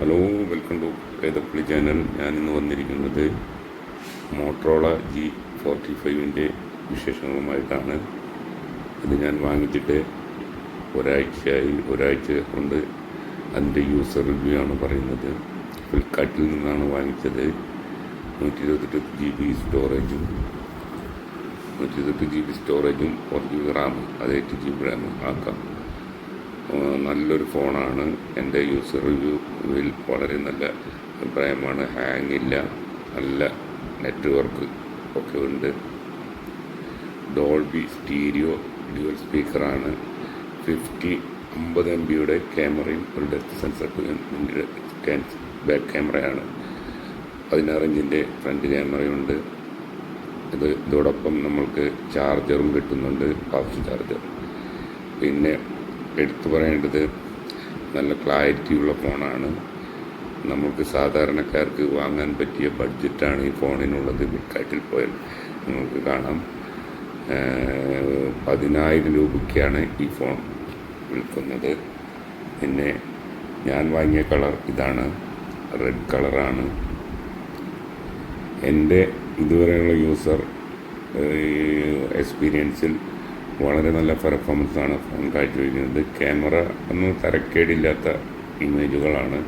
Hello welcome to Vedappally channel. ഞാനിന്ന് വന്നിരിക്കുന്നത് Motorola G forty ഫൈവിന്റെ വിശേഷങ്ങളുമായിട്ടാണ്. ഇത് ഞാൻ വാങ്ങിച്ചിട്ട് ഒരാഴ്ചയായി ഒരാഴ്ച കൊണ്ട് അതിന്റെ യൂസർ റിവ്യൂ ആണ് പറയുന്നത്. ഫ്ലിപ്കാർട്ടിൽ നിന്നാണ് വാങ്ങിച്ചത്. നൂറ്റി ഇരുപത്തെട്ട് ജി ബി സ്റ്റോറേജും നൂറ്റി ഇരുപത്തെട്ട് ജി ബി സ്റ്റോറേജും ഫോർ ജി ബി റാമും അത് എയ്റ്റ് ജി ബി റാമും ആക്കാം. നല്ലൊരു ഫോണാണ്. എന്റെ യൂസർ റിവ്യൂവിൽ വളരെ നല്ല അഭിപ്രായമാണ്. ഹാങ് ഇല്ല. നല്ല നെറ്റ്വർക്ക് ഒക്കെ ഉണ്ട്. ഡോൾബി സ്റ്റീരിയോ ഡ്യുവൽ സ്പീക്കറാണ് ഫിഫ്റ്റി അമ്പത് എം ബിയുടെ ക്യാമറയും ഒരു ഡെപ്ത് സെൻസർ ബാക്ക് ക്യാമറയാണ് പതിനാറ് ഇഞ്ചിന്റെ ഫ്രണ്ട് ക്യാമറയുണ്ട് ഇത് ഇതോടൊപ്പം നമ്മൾക്ക് ചാർജറും കിട്ടുന്നുണ്ട് ഫാസ്റ്റ് ചാർജർ പിന്നെ എടുത്തു പറയേണ്ടത് നല്ല ക്ലാരിറ്റിയുള്ള ഫോണാണ് നമുക്ക് സാധാരണക്കാർക്ക് വാങ്ങാൻ പറ്റിയ ബഡ്ജറ്റാണ് ഈ ഫോണിനുള്ളത് ഫ്ലിപ്കാർട്ടിൽ പോയാൽ നമുക്ക് കാണാം. പതിനായിരം രൂപയ്ക്കാണ് ഈ ഫോൺ വിൽക്കുന്നത്. പിന്നെ ഞാൻ വാങ്ങിയ കളർ ഇതാണ്. റെഡ് കളറാണ് എന്റെ ഇതുവരെയുള്ള യൂസർ എക്സ്പീരിയൻസിൽ വളരെ നല്ല പെർഫോമൻസ് ആണ്. ഫോൺ കാഴ്ചവെക്കുന്നത്. ക്യാമറ ഒന്നും തരക്കേടില്ലാത്ത ഇമേജുകളാണ്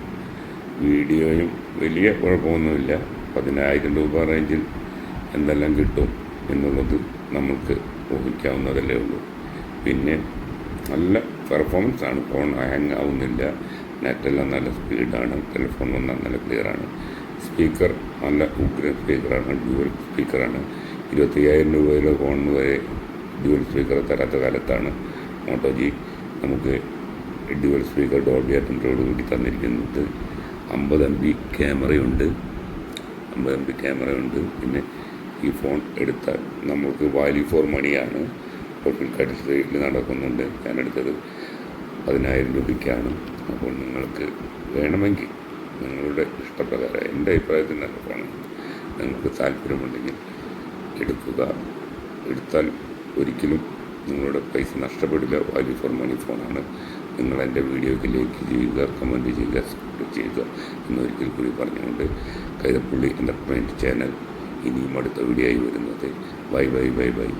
വീഡിയോയും വലിയ കുഴപ്പമൊന്നുമില്ല. പതിനായിരം രൂപ റേഞ്ചിൽ എന്തെല്ലാം കിട്ടും എന്നുള്ളത് നമുക്ക് ഊഹിക്കാവുന്നതല്ലേ ഉള്ളൂ. പിന്നെ നല്ല പെർഫോമൻസ് ആണ്. ഫോൺ ഹാങ് ആവുന്നില്ല. നെറ്റെല്ലാം നല്ല സ്പീഡാണ് ടെലിഫോൺ വന്നാൽ നല്ല ക്ലിയറാണ് സ്പീക്കർ നല്ല ഉഗ്ര സ്പീക്കറാണ് ഡ്യുവൽ സ്പീക്കറാണ് ഇരുപത്തയ്യായിരം രൂപയിലെ ഫോണിന് വരെ ഡ്യുവൽ സ്പീക്കർ തരാത്ത കാലത്താണ് മോട്ടോ ജി നമുക്ക് ഡ്യുവൽ സ്പീക്കർ ഡോൾബി അറ്റന്റോട് കൂടി തന്നിരിക്കുന്നത് അമ്പത് എം ബി ക്യാമറയുണ്ട്. അമ്പത് എം ബി ക്യാമറയുണ്ട്. പിന്നെ ഈ ഫോൺ എടുത്താൽ നമുക്ക് വാല്യൂ ഫോർ മണിയാണ് ഇപ്പോൾ ഫ്ലിപ്കാർട്ട് സെയിൽ നടക്കുന്നുണ്ട്. ഞാൻ എടുത്തത് പതിനായിരം രൂപയ്ക്കാണ്. അപ്പോൾ നിങ്ങൾക്ക് വേണമെങ്കിൽ നിങ്ങളുടെ ഇഷ്ടപ്രകാരം എന്റെ അഭിപ്രായത്തിൽ നല്ല ഫോണാണ്. നിങ്ങൾക്ക് താല്പര്യമുണ്ടെങ്കിൽ എടുക്കുക. എടുത്താൽ ഒരിക്കലും നിങ്ങളുടെ പൈസ നഷ്ടപ്പെടില്ല. വാല്യൂ ഫോർ മണി ഫോണാണ് നിങ്ങൾ എന്റെ വീഡിയോയ്ക്ക് ലൈക്ക് ചെയ്യുക കമന്റ് ചെയ്യുക സബ്സ്ക്രൈബ് ചെയ്യുക എന്നൊരിക്കൽ കൂടി പറഞ്ഞുകൊണ്ട് കൈതപ്പള്ളി എന്റർടൈൻമെന്റ് ചാനൽ ഇനിയും അടുത്ത വീഡിയോ ആയി വരുന്നത്. Bye bye bye bye